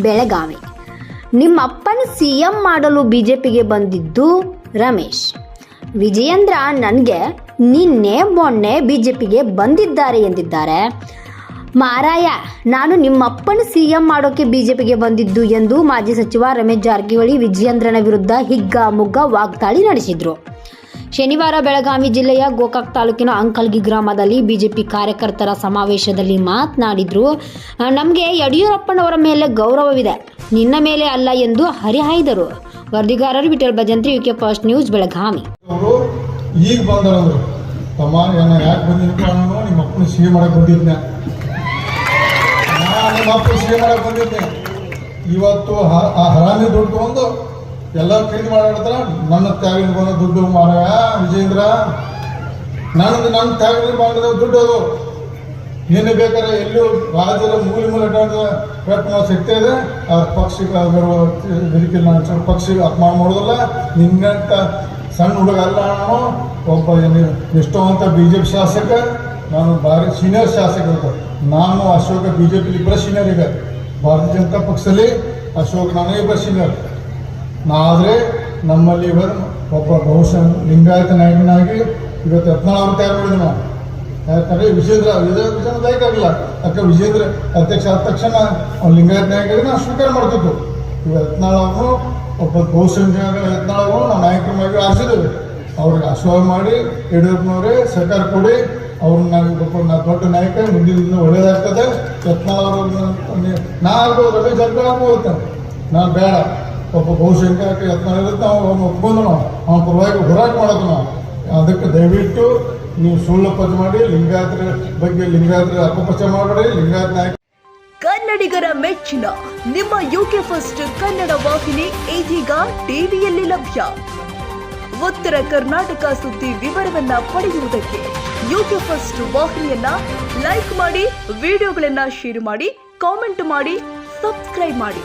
ಬೆಳಗಾವಿ. ನಿಮ್ಮಪ್ಪನ C M ಮಾಡಲು ಬಿಜೆಪಿಗೆ ಬಂದಿದ್ದು ರಮೇಶ್. ವಿಜಯೇಂದ್ರ ನನಗೆ ನಿನ್ನೆ ಮೊನ್ನೆ ಬಿಜೆಪಿಗೆ ಬಂದಿದ್ದಾರೆ ಎಂದಿದ್ದಾರೆ. ಮಾರಾಯ, ನಾನು ನಿಮ್ಮಪ್ಪನ ಸಿ ಎಂ ಮಾಡೋಕೆ ಬಿಜೆಪಿಗೆ ಬಂದಿದ್ದು ಎಂದು ಮಾಜಿ ಸಚಿವ ರಮೇಶ್ ಜಾರಕಿಹೊಳಿ ವಿಜಯೇಂದ್ರನ ವಿರುದ್ಧ ಹಿಗ್ಗಾಮುಗ್ಗಾ ವಾಗ್ದಾಳಿ ನಡೆಸಿದ್ರು. ಶನಿವಾರ ಬೆಳಗಾವಿ ಜಿಲ್ಲೆಯ ಗೋಕಾಕ್ ತಾಲೂಕಿನ ಅಂಕಲ್ಗಿ ಗ್ರಾಮದಲ್ಲಿ ಬಿಜೆಪಿ ಕಾರ್ಯಕರ್ತರ ಸಮಾವೇಶದಲ್ಲಿ ಮಾತನಾಡಿದ್ರು. ನಮಗೆ ಯಡಿಯೂರಪ್ಪನವರ ಮೇಲೆ ಗೌರವವಿದೆ. ನಿನ್ನ ಮೇಲೆ ಅಲ್ಲ ಎಂದು ಹರಿಹಾಯ್ದರು. ವರದಿಗಾರರು Vithal Bhajantri, UK first news, Belagavi. ಈಗ ಬಂದವರು ತಮ್ಮ ಯಾಕೆ ಬಂದಿದ್ದಪ್ಪ ನಾನು ನಿಮ್ಮ ಅಪ್ಪನ ಸಿಹಿ ಮಾಡಕ್ ಬಂದಿದ್ದೆ ನಾನು ನಿಮ್ಮ ಅಪ್ಪನ ಸಿಹಿ ಮಾಡಕ್ ಬಂದಿದ್ದೆ. ಇವತ್ತು ಆ ಹರಾಮಿ ದುಡ್ಡು ತಗೊಂಡು ಎಲ್ಲ ಖರೀದಿ ಮಾಡಿಡ್ತಾರ ನನ್ನ ತ್ಯಾಗದಿಂದ ಬಂದ ದುಡ್ಡು, ಮಾರಾಯ ವಿಜೇಂದ್ರ ನನ್ನದು ನನ್ನ ತ್ಯಾಗದಿಂದ ಮಾಡಿದ ದುಡ್ಡು ಅದು. ನಿನ್ನೆ ಬೇಕಾದ್ರೆ ಎಲ್ಲೂ ರಾಜ್ಯದ ಮೂಲೆ ಮೂಲೆ ಪ್ರಯತ್ನ ಶಕ್ತಿ ಇದೆ. ಆ ಪಕ್ಷಕ್ಕೆ ಬರುವ ವೇದಿಕೆ ನಾನು ಪಕ್ಷಿಗೆ ಅಪಮಾನ ಮಾಡೋದಿಲ್ಲ. ನಿನ್ನಂತ ಸಣ್ಣ ಹುಡುಗ ಅಲ್ಲ ನಾನು. ಒಬ್ಬ ಎಷ್ಟೋ ಅಂತ ಬಿ ಜೆ ಪಿ ಶಾಸಕ, ನಾನು ಭಾರಿ ಸೀನಿಯರ್ ಶಾಸಕ ಅಂತ ನಾನು ಅಶೋಕ ಬಿ ಜೆ ಪಿಲಿ ಇಬ್ಬರ ಸೀನಿಯರ್ ಈಗ. ಭಾರತೀಯ ಜನತಾ ಪಕ್ಷದಲ್ಲಿ ಅಶೋಕ್ ನಾನೇ ಇಬ್ಬರ ಸೀನಿಯರ್ ಆದರೆ ನಮ್ಮಲ್ಲಿ ಇವರು ಒಬ್ಬ ಬಹುಶಃ ಲಿಂಗಾಯತ ನಾಯಕನಾಗಿ ಇವತ್ತು ಯತ್ನಾಳ್ ಅವರು ತಯಾರು ನಾವು? ಯಾಕಂದ್ರೆ ವಿಜೇಂದ್ರ ವಿಜಯ ಬೇಕಾಗಿಲ್ಲ ಯಾಕೆ ವಿಜೇಂದ್ರ ಅಧ್ಯಕ್ಷ ಆದ ತಕ್ಷಣ ಅವ್ನು ಲಿಂಗಾಯತ ನಾಯಕ ನಾವು ಸ್ವೀಕಾರ ಮಾಡ್ತಿದ್ದು ಇವಾಗ ಯತ್ನಾಳ್ ಅವರು ಒಬ್ಬ ಬಹುಶಃ ಯತ್ನಾಳ್ ಅವರು ನಾವು ನಾಯಕರಾಗಿ ಆರಿಸಿದ್ದೇವೆ ಅವ್ರಿಗೆ ಆಶ್ವಾಸ ಮಾಡಿ ಯಡಿಯೂರಪ್ಪನವರೇ ಸರ್ಕಾರ ಕೊಡಿ. ಅವ್ರನ್ನ ನಾವು ನಾ ದೊಡ್ಡ ನಾಯಕ ಮುಂದಿನ ದಿನ ಒಳ್ಳೇದಾಗ್ತದೆ. ಯತ್ನಾಳ ಅವರು ನಾ ಆಗ್ಬೋದು, ರಮೇಶ್ ಜಾರಕಿಹೊಳಿ ಆಗ್ಬೋದು ನಾನು ಬೇಡ. ಒಬ್ಬ ಬಹುಸಂಖ್ಯಾತ ಯತ್ನ ಇರುತ್ತೆ. ಅವ್ನು ಒಪ್ಕೊಂಡು ನಾವು ಪರವಾಗಿ ಹೋರಾಟ ಮಾಡೋದು ನಾವು ಅದಕ್ಕೆ ದಯವಿಟ್ಟು ನೀವು ಸುಳ್ಳು ಪದ ಮಾಡಿ, ಲಿಂಗಾಯತರ ಬಗ್ಗೆ ಲಿಂಗಾಯತರ ಅಪಪ್ರಚಾರ ಮಾಡಬೇಡಿ, ಲಿಂಗಾಯತ ನಾಯಕ ಕನ್ನಡಿಗರ ಮೆಚ್ಚಿನ ನಿಮ್ಮ ಯುಕೆ ಫಸ್ಟ್ ಕನ್ನಡ ವಾಹಿನಿ ಇದೀಗ ಟಿವಿಯಲ್ಲಿ ಲಭ್ಯ. ಉತ್ತರ ಕರ್ನಾಟಕ ಸುದ್ದಿ ವಿವರವನ್ನ ಪಡೆಯುವುದಕ್ಕೆ ಯುಕೆ ಫಸ್ಟ್ ವಾಹಿನಿಯನ್ನ ಲೈಕ್ ಮಾಡಿ ವಿಡಿಯೋಗಳನ್ನ ಶೇರ್ ಮಾಡಿ ಕಾಮೆಂಟ್ ಮಾಡಿ ಸಬ್ಸ್ಕ್ರೈಬ್ ಮಾಡಿ.